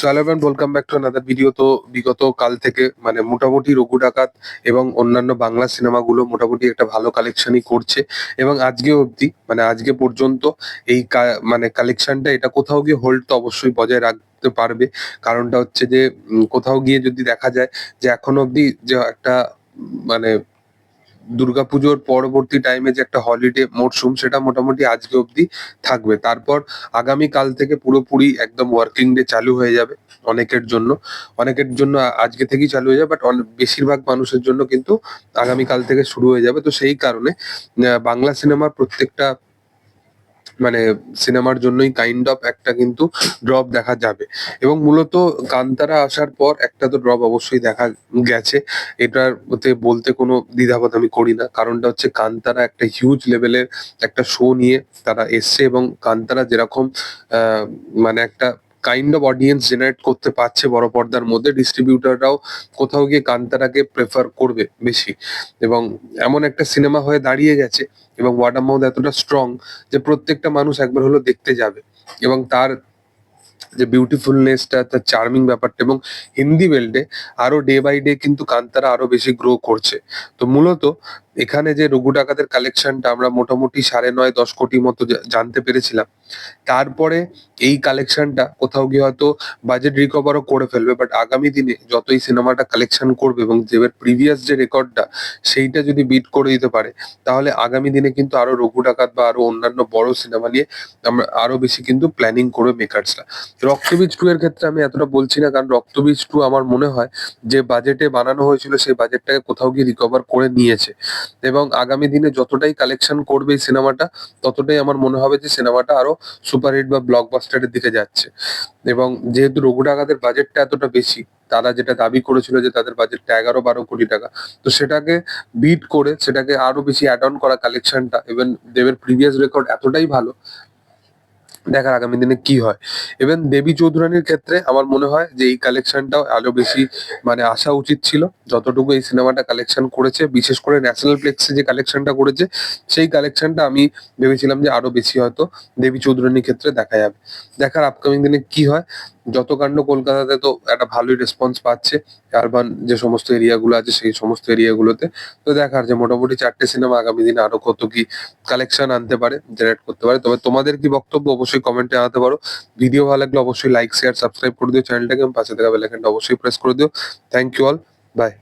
সালামান welcome back to another video তো বিগত কাল থেকে মানে মোটামুটি রঘু ডাকাত এবং অন্যান্য বাংলা সিনেমাগুলো মোটামুটি একটা ভালো কালেকশনই করছে। এবং আজকে অবধি মানে আজকে পর্যন্ত এই মানে কালেকশনটা এটা কোথাও গিয়ে হোল্ড তো অবশ্যই বজায় রাখতে পারবে। কারণটা হচ্ছে যে কোথাও গিয়ে যদি দেখা যায় যে এখনও অবধি যে একটা মানে দুর্গাপুজোর পরবর্তী টাইমে যে একটা হলিডে মরশুম সেটা মোটামুটি আজকে অবধি থাকবে। তারপর আগামী কাল থেকে পুরোপুরি একদম ওয়ার্কিং ডে চালু হয়ে যাবে অনেকের জন্য। অনেকের জন্য আজকে থেকেই চালু হয়ে যাবে বাট বেশিরভাগ মানুষের জন্য কিন্তু আগামী কাল থেকে শুরু হয়ে যাবে। তো সেই কারণে বাংলা সিনেমার প্রত্যেকটা মানে সিনেমার জন্যই কাইন্ড অফ একটা কিন্তু ড্রপ দেখা যাবে। এবং মূলত কান্তারা আসার পর একটা তো ড্রপ অবশ্যই দেখা গেছে। এটার মধ্যে বলতে কোনো দ্বিধাবোধ আমি করি না। কারণটা হচ্ছে কান্তারা একটা হিউজ লেভেলের একটা শো নিয়ে তারা এসছে এবং কান্তারা যেরকম মানে একটা কাইন্ড অফ অডিয়েন্স জেনারেট করতে পারছে বড় পর্দার মধ্যে ডিস্ট্রিবিউটাররাও কোথাও গিয়ে কান্তারাকে প্রেফার করবে বেশি। এবং এমন একটা সিনেমা হয়ে দাঁড়িয়ে গেছে এবং ওয়ার্ড অফ মাউথ এতটা স্ট্রং যে প্রত্যেকটা মানুষ একবার হলো দেখতে যাবে। এবং তার যে বিউটিফুলনেসটা তার চার্মিং ব্যাপারটা এবং হিন্দি বেল্টে আরও ডে বাই ডে কিন্তু কান্তারা আরও বেশি গ্রো করছে। তো মূলত এখানে যে রঘু ডাকাতের কালেকশনটা আমরা মোটামুটি সাড়ে নয়, দশ কোটি মতো জানতে পেরেছিলাম। তারপরে এই কালেকশনটা কোথাও গিয়ে হয়তো বাজেট রিকভারও করে ফেলবে বাট আগামী দিনে যতই সিনেমাটা কালেকশন করবে এবং দেবের প্রিভিয়াস যে রেকর্ডটা সেইটা যদি বিট করে দিতে পারে, তাহলে আগামী দিনে কিন্তু আরও রঘু ডাকাত বা আরও অন্যান্য বড় সিনেমা নিয়ে আমরা আরও বেশি কিন্তু প্ল্যানিং করবে মেকার্সরা রক্তবীজ টু এর ক্ষেত্রে আমি এতটা বলছি না, কারণ রক্তবীজ টু আমার মনে হয় যে বাজেটে বানানো হয়েছিল, সেই বাজেটটাকে কোথাও গিয়ে রিকভার করে নিয়েছে। এবং আগামী দিনে যতটাই কালেকশন করবে এই সিনেমাটা, ততটাই আমার মনে হবে যে সিনেমাটা আরও সুপারহিট বা ব্লকবাস্টারের দিকে যাচ্ছে। এবং যেহেতু রঘু ডাকাতের বাজেটটা এতটা বেশি, তারা যেটা দাবি করেছিল যে তাদের বাজেটটা এগারো বারো কোটি টাকা, তো সেটাকে বিট করে, সেটাকে আরও বেশি অ্যাড অন করা কালেকশনটা ইভেন দেবের প্রিভিয়াস রেকর্ড এতটাই ভালো দেখার আগামী দিনে কি হয়? ইভেন দেবী চৌধুরানীর ক্ষেত্রে আমার মনে হয় যে এই কালেকশনটাও আরও বেশি মানে আসা উচিত ছিল। যতটুকু এই সিনেমাটা কালেকশন করেছে, বিশেষ করে ন্যাশনাল প্লেক্সে যে কালেকশনটা করেছে, সেই কালেকশনটা আমি ভেবেছিলাম যে আরও বেশি হয়তো দেবী চৌধুরানীর ক্ষেত্রে দেখা যাবে। দেখার আপকামিং দিনে কি হয়? যত কাণ্ড কলকাতাতে তো একটা ভালোই রেসপন্স পাচ্ছে আরবান যে সমস্ত এরিয়াগুলো আছে সেই সমস্ত এরিয়াগুলোতে তো দেখার যে মোটামুটি চারটে সিনেমা আগামী দিনে আরও কত কি কালেকশন আনতে পারে জেনারেট করতে পারে। তবে তোমাদের কি বক্তব্য অবশ্যই কমেন্টে জানাতে পারো। ভিডিও ভালো লাগলে অবশ্যই লাইক শেয়ার সাবস্ক্রাইব করে দিও। চ্যানেলটাকে পাশে থাকা বেলাইকনটা অবশ্যই প্রেস করে দিও। Thank you all by